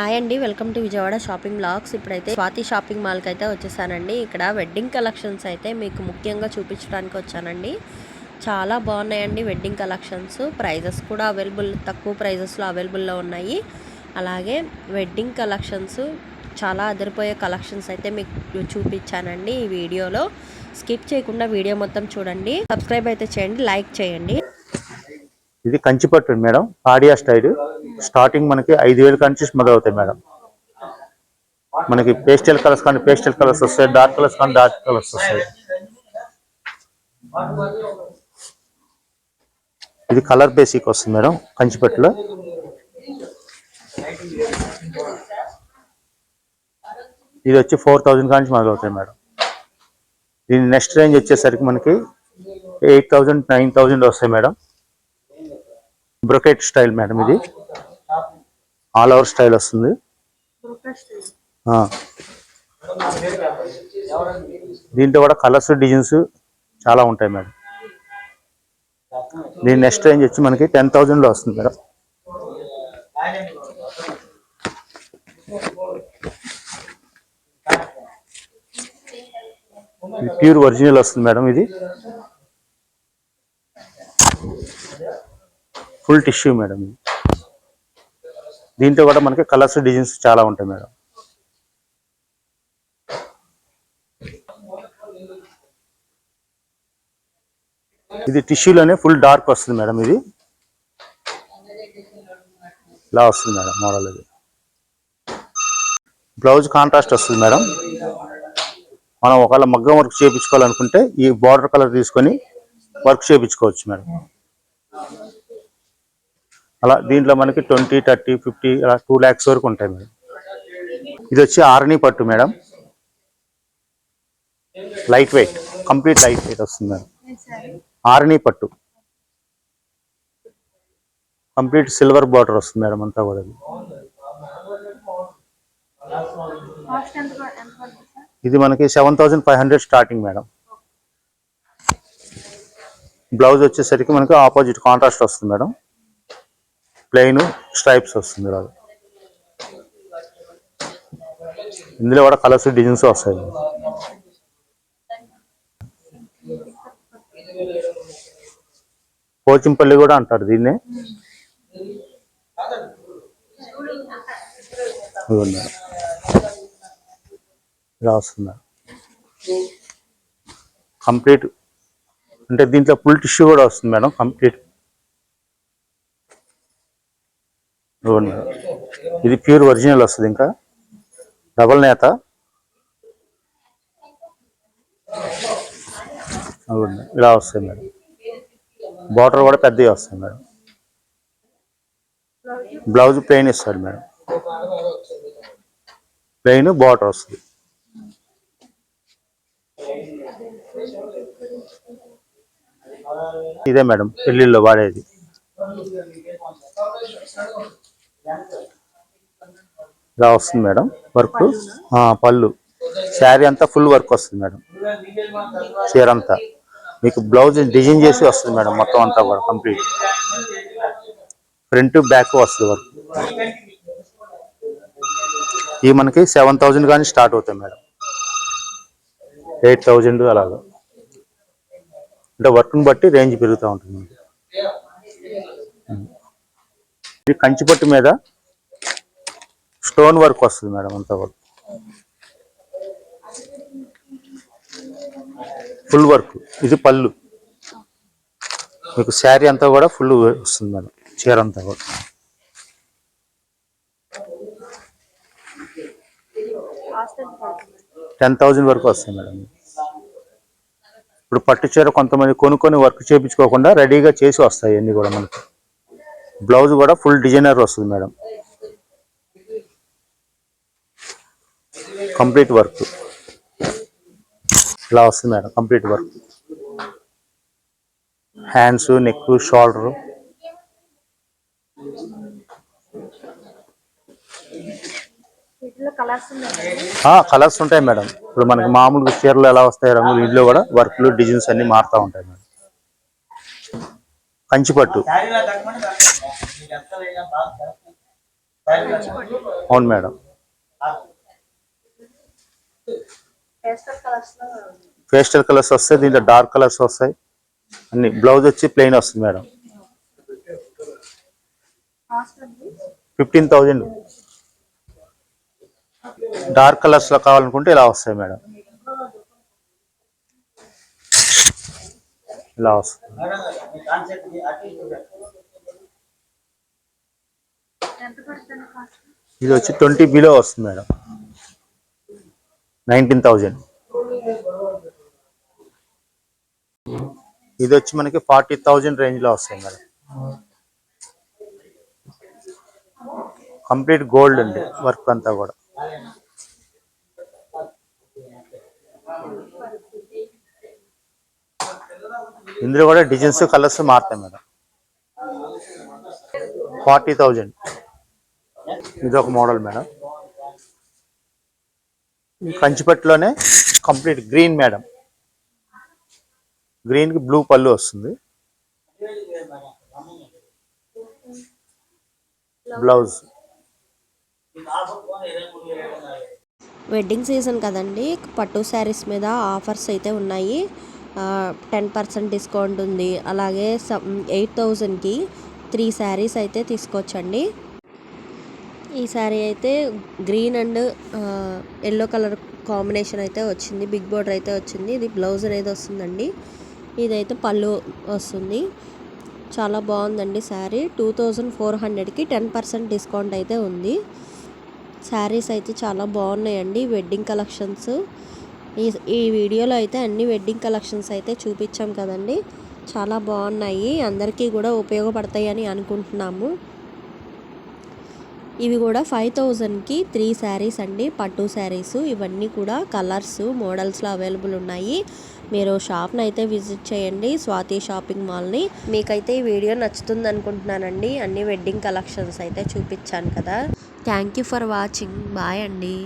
Hi అండి welcome to Vijayawada shopping blogs. ఇప్పుడైతే Swathi shopping మాల్కి అయితే వచ్చేసానండి. ఇక్కడ వెడ్డింగ్ కలెక్షన్స్ అయితే మీకు ముఖ్యంగా చూపించడానికి వచ్చానండి. చాలా బాగున్నాయండి వెడ్డింగ్ కలెక్షన్స్. ప్రైజెస్ కూడా అవైలబుల్ తక్కువ ప్రైజెస్లో అవైలబుల్లో ఉన్నాయి. అలాగే వెడ్డింగ్ కలెక్షన్స్ చాలా అదిరిపోయే కలెక్షన్స్ అయితే మీకు చూపించానండి ఈ వీడియోలో. స్కిప్ చేయకుండా వీడియో మొత్తం చూడండి. సబ్స్క్రైబ్ అయితే చేయండి లైక్ చేయండి. ఇది కంచిపట్టు మేడం ఆడియా స్టైల్. స్టార్టింగ్ మనకి ఐదు వేలు కంచి మొదలవుతాయి మేడం. మనకి పేస్టల్ కలర్స్ కానీ పేస్టల్ కలర్స్ వస్తాయి డార్క్ కలర్స్ కానీ డార్క్ కలర్స్ వస్తాయి. ఇది కలర్ బేసిక్ వస్తుంది మేడం కంచిపట్టులో. ఇది వచ్చి ఫోర్ థౌజండ్ కాంచి మొదలవుతాయి మేడం. దీని నెక్స్ట్ రేంజ్ వచ్చేసరికి మనకి ఎయిట్ థౌజండ్ నైన్ థౌజండ్ వస్తాయి మేడం. బ్రొకెట్ స్టైల్ మేడం ఇది. ఆల్ ఓవర్ స్టైల్ వస్తుంది. దీంట్లో కూడా కలర్స్ డిజైన్స్ చాలా ఉంటాయి మేడం. దీని నెక్స్ట్ రేంజ్ వచ్చి మనకి టెన్ థౌజండ్లో వస్తుంది మేడం. ప్యూర్ ఒరిజినల్ వస్తుంది మేడం ఇది. ఫుల్ టిష్యూ మేడం ఇది. దీంట్లో కూడా మనకి కలర్స్ డిజైన్స్ చాలా ఉంటాయి మేడం. ఇది టిష్యూలోనే ఫుల్ డార్క్ వస్తుంది మేడం ఇది. ఇలా వస్తుంది మేడం మోడల్ ఇది బ్లౌజ్ కాంట్రాస్ట్ వస్తుంది మేడం. మనం ఒకవేళ మగ్గం వర్క్ చేయించుకోవాలనుకుంటే ఈ బార్డర్ కలర్ తీసుకొని వర్క్ చేయించుకోవచ్చు మేడం. అలా దీంట్లో మనకి ట్వంటీ థర్టీ ఫిఫ్టీ అలా టూ ల్యాక్స్ వరకు ఉంటాయి మేడం. ఇది వచ్చి ఆర్ని పట్టు madam. Light weight complete light weight వస్తుంది మేడం. ఆర్ని పట్టు. కంప్లీట్ సిల్వర్ బార్డర్ వస్తుంది మేడం అంతా కూడా ఇది. మనకి seven thousand five hundred starting madam. Blouse వచ్చేసరికి మనకి ఆపోజిట్ కాంట్రాస్ట్ వస్తుంది మేడం. ప్లెయిన్ స్ట్రైప్స్ వస్తుంది రాదు. ఇందులో కూడా కలర్స్ డిజైన్స్ వస్తాయి. పోచింపల్లి కూడా అంటారు దీన్నే. ఇలా వస్తుంది. కంప్లీట్. అంటే దీంట్లో ఫుల్ టిష్యూ కూడా వస్తుంది మేడం కంప్లీట్. ఇవ్వండి. మేడం. ఇది ప్యూర్ ఒరిజినల్ వస్తుంది ఇంకా. డబల్ నేత. ఇవ్వండి. ఇలా వస్తుంది మేడం. బార్డర్ కూడా పెద్దగా వస్తుంది మేడం. బ్లౌజ్ ప్లెయిన్ ఇస్తాడు మేడం. ప్లెయిన్ బార్డర్ వస్తుంది. ఇదే మేడం పెళ్ళిళ్ళలో వాడేది. ఇలా వస్తుంది మేడం. వర్క్? పళ్ళు. శారీ అంతా ఫుల్ వర్క్ వస్తుంది మేడం. చీర అంతా. మీకు బ్లౌజ్ డిజైన్ చేసి వస్తుంది మేడం మొత్తం అంతా కూడా కంప్లీట్. ఫ్రంట్ బ్యాక్ వస్తుంది వర్క్. ఇవి మనకి సెవెన్ థౌజండ్ కానీ స్టార్ట్ అవుతాయి మేడం. ఎయిట్ థౌజండ్ అలాగా. అంటే వర్క్ని బట్టి రేంజ్ పెరుగుతూ ఉంటుంది. ఇది కంచిపట్టు మీద స్టోన్ వర్క్ వస్తుంది మేడం అంతా కూడా ఫుల్ వర్క్. ఇది పళ్ళు. మీకు శారీ అంతా కూడా ఫుల్ వస్తుంది మేడం. చీర అంతా కూడా. టెన్ థౌజండ్ వరకు వస్తుంది మేడం. ఇప్పుడు పట్టు చీర కొంతమంది కొనుక్కొని వర్క్ చేయించుకోకుండా రెడీగా చేసి వస్తాయి అన్నీ కూడా మనకి. బ్లౌజ్ కూడా ఫుల్ డిజైనర్ వస్తుంది మేడం. Complete work. ఇలా వస్తుంది madam complete work. Hands neck shoulder. Colours ఉంటాయి మేడం. ఇప్పుడు మనకి మామూలుగా చీరలు ఎలా వస్తాయి రంగులు ఇంట్లో కూడా వర్క్లు డిజైన్స్ అన్ని మారుతూ ఉంటాయి మేడం. కంచిపట్టు. అవును మేడం. పేస్టల్ కలర్స్ వస్తాయి దీంట్లో డార్క్ కలర్స్ వస్తాయి. అన్ని బ్లౌజ్ వచ్చి ప్లెయిన్ వస్తుంది మేడం. ఫిఫ్టీన్ థౌజండ్ డార్క్ కలర్స్లో కావాలనుకుంటే ఇలా వస్తాయి మేడం. ఇలా వస్తుంది. ఇది వచ్చి ట్వంటీ బిలో వస్తుంది మేడం. Nineteen thousand. ఇది వచ్చి మనకి ఫార్టీ థౌజండ్ రేంజ్లో మేడం. కంప్లీట్ గోల్డ్ అండి వర్క్ అంతా కూడా. ఇందులో కూడా డిజైన్స్ కలర్స్ మారుతాయి మేడం. Forty thousand. ఇది ఒక మోడల్ మేడం. కంచిపట్టులోనే కంప్లీట్ గ్రీన్ మేడం. గ్రీన్కి బ్లూ పళ్ళు వస్తుంది. బ్లౌజ్. వెడ్డింగ్ సీజన్ కదండి. పట్టు శారీస్ మీద ఆఫర్స్ అయితే ఉన్నాయి. టెన్ పర్సెంట్ డిస్కౌంట్ ఉంది. అలాగే ఎయిట్ థౌజండ్కి త్రీ శారీస్ అయితే తీసుకోవచ్చండి. ఈ శారీ అయితే green and yellow colour combination అయితే వచ్చింది. బిగ్ బోర్డర్ అయితే వచ్చింది. ఇది బ్లౌజ్ అనేది వస్తుందండి. ఇదైతే పళ్ళు వస్తుంది. చాలా బాగుందండి శారీ టూ థౌజండ్ ఫోర్ హండ్రెడ్కి టెన్ పర్సెంట్ డిస్కౌంట్ అయితే ఉంది. శారీస్ అయితే చాలా బాగున్నాయండి. వెడ్డింగ్ కలెక్షన్స్ ఈ ఈ వీడియోలో అయితే అన్ని వెడ్డింగ్ కలెక్షన్స్ అయితే చూపించాం కదండి. చాలా బాగున్నాయి. అందరికీ కూడా ఉపయోగపడతాయి అని అనుకుంటున్నాము. ఇవి కూడా ఫైవ్ థౌజండ్కి త్రీ శారీస్ అండి. పట్టు శారీస్ ఇవన్నీ కూడా కలర్స్ మోడల్స్లో అవైలబుల్ ఉన్నాయి. మీరు షాప్ని అయితే విజిట్ చేయండి. స్వాతి షాపింగ్ మాల్ని మీకైతే ఈ వీడియో నచ్చుతుంది అనుకుంటున్నానండి. అన్ని వెడ్డింగ్ కలెక్షన్స్ అయితే చూపించాను కదా. Thank you for watching bye అండి.